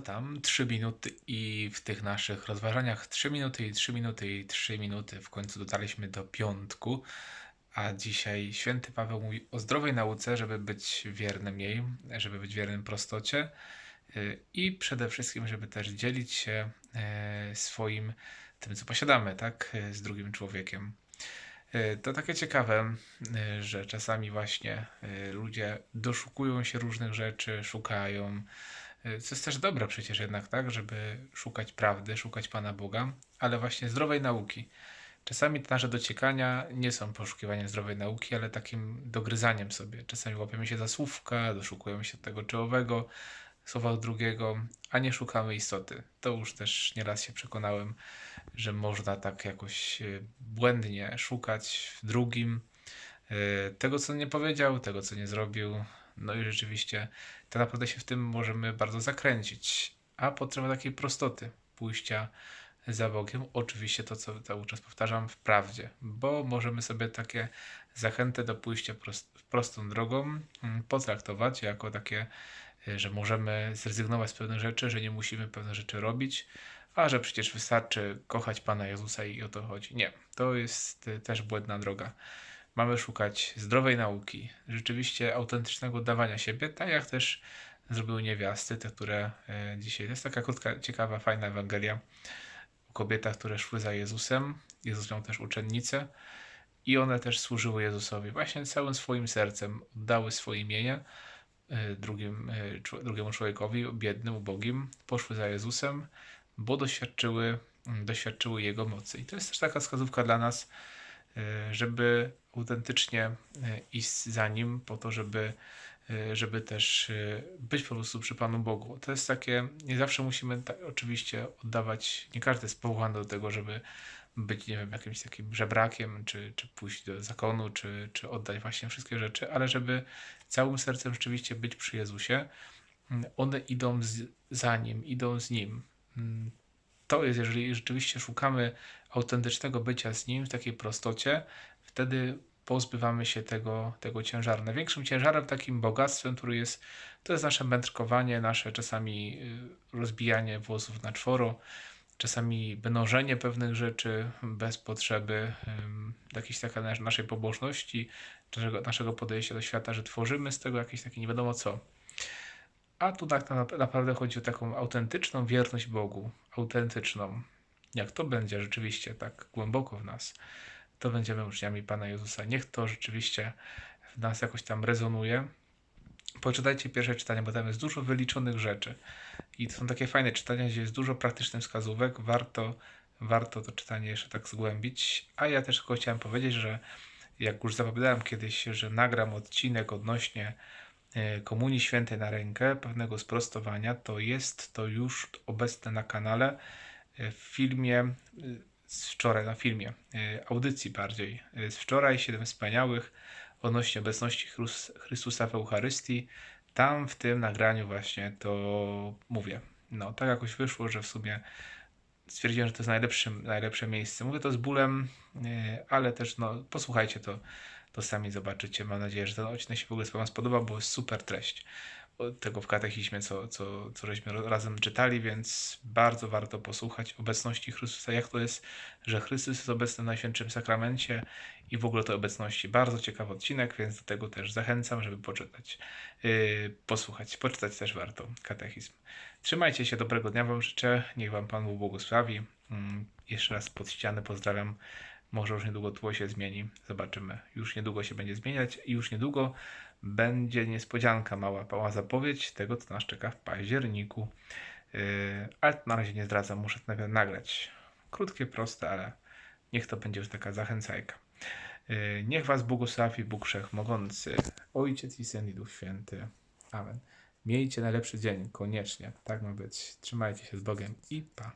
tam? 3 minuty i w tych naszych rozważaniach 3 minuty i 3 minuty i 3 minuty. W końcu dotarliśmy do piątku, a dzisiaj święty Paweł mówi o zdrowej nauce, żeby być wiernym jej, żeby być wiernym prostocie y, i przede wszystkim, żeby też dzielić się e, swoim tym, co posiadamy, tak, e, z drugim człowiekiem. To takie ciekawe, że czasami właśnie ludzie doszukują się różnych rzeczy, szukają, co jest też dobre przecież jednak, tak, żeby szukać prawdy, szukać Pana Boga, ale właśnie zdrowej nauki. Czasami te nasze dociekania nie są poszukiwaniem zdrowej nauki, ale takim dogryzaniem sobie. Czasami łapiemy się za słówka, doszukujemy się tego czy owego, słowa drugiego, a nie szukamy istoty. To już też nieraz się przekonałem, że można tak jakoś e, błędnie szukać w drugim e, tego, co nie powiedział, tego, co nie zrobił. No i rzeczywiście tak naprawdę się w tym możemy bardzo zakręcić. A potrzeba takiej prostoty, pójścia za Bogiem. Oczywiście to, co cały czas powtarzam, w prawdzie, bo możemy sobie takie zachęty do pójścia prost, prostą drogą mm, potraktować jako takie, y, że możemy zrezygnować z pewnych rzeczy, że nie musimy pewne rzeczy robić, a że przecież wystarczy kochać Pana Jezusa i o to chodzi. Nie, to jest y, też błędna droga. Mamy szukać zdrowej nauki, rzeczywiście autentycznego dawania siebie, tak jak też zrobiły niewiasty, te, które y, dzisiaj. To jest taka krótka, ciekawa, fajna Ewangelia o kobietach, które szły za Jezusem. Jezus miał też uczennice i one też służyły Jezusowi. Właśnie całym swoim sercem oddały swoje imienie y, drugim, czł- drugiemu człowiekowi, biednym, ubogim. Poszły za Jezusem, bo doświadczyły, doświadczyły Jego mocy. I to jest też taka wskazówka dla nas, żeby autentycznie y, iść za Nim po to, żeby y, żeby też y, być po prostu przy Panu Bogu. To jest takie, nie zawsze musimy tak, oczywiście oddawać, nie każdy jest powołany do tego, żeby być, nie wiem, jakimś takim żebrakiem, czy, czy pójść do zakonu, czy, czy oddać właśnie wszystkie rzeczy, ale żeby całym sercem rzeczywiście być przy Jezusie. Mm, One idą z, za Nim, idą z Nim. Mm, To jest, jeżeli rzeczywiście szukamy autentycznego bycia z Nim w takiej prostocie, wtedy pozbywamy się tego, tego ciężaru. Największym ciężarem, takim bogactwem, który jest, to jest nasze mędrkowanie, nasze czasami y, rozbijanie włosów na czworo, czasami mnożenie pewnych rzeczy bez potrzeby, jakiejś taka nas- naszej pobożności, naszego, naszego podejścia do świata, że tworzymy z tego jakieś takie nie wiadomo co. A tu tak na- naprawdę chodzi o taką autentyczną wierność Bogu, autentyczną. Jak to będzie rzeczywiście tak głęboko w nas, to będziemy uczniami Pana Jezusa. Niech to rzeczywiście w nas jakoś tam rezonuje. Poczytajcie pierwsze czytanie, bo tam jest dużo wyliczonych rzeczy. I to są takie fajne czytania, gdzie jest dużo praktycznych wskazówek. Warto, warto to czytanie jeszcze tak zgłębić. A ja też tylko chciałem powiedzieć, że jak już zapowiadałem kiedyś, że nagram odcinek odnośnie e, Komunii Świętej na rękę, pewnego sprostowania, to jest to już obecne na kanale e, w filmie e, z wczoraj, na filmie, e, audycji bardziej, e, z wczoraj, Siedem Wspaniałych, odnośnie obecności Chrystusa w Eucharystii. Tam w tym nagraniu właśnie to mówię. No, tak jakoś wyszło, że w sumie stwierdziłem, że to jest najlepsze, najlepsze miejsce. Mówię to z bólem, e, ale też no, posłuchajcie to, to sami zobaczycie. Mam nadzieję, że ten odcinek się w ogóle Wam spodoba, bo jest super treść tego w katechizmie, co, co, co żeśmy razem czytali, więc bardzo warto posłuchać obecności Chrystusa, jak to jest, że Chrystus jest obecny w Najświętszym Sakramencie i w ogóle tej obecności. Bardzo ciekawy odcinek, więc do tego też zachęcam, żeby poczytać, yy, posłuchać, poczytać też warto katechizm. Trzymajcie się, dobrego dnia Wam życzę, niech Wam Pan błogosławi. Mm, Jeszcze raz pod ścianę pozdrawiam. Może już niedługo tło się zmieni. Zobaczymy. Już niedługo się będzie zmieniać i już niedługo będzie niespodzianka, mała, mała zapowiedź tego, co nas czeka w październiku. Yy, ale na razie nie zdradzam, muszę to nagrać. Krótkie, proste, ale niech to będzie już taka zachęcajka. Yy, Niech Was błogosławi Bóg Wszechmogący, Ojciec i Syn i Duch Święty. Amen. Miejcie najlepszy dzień, koniecznie. Tak ma być. Trzymajcie się z Bogiem i pa.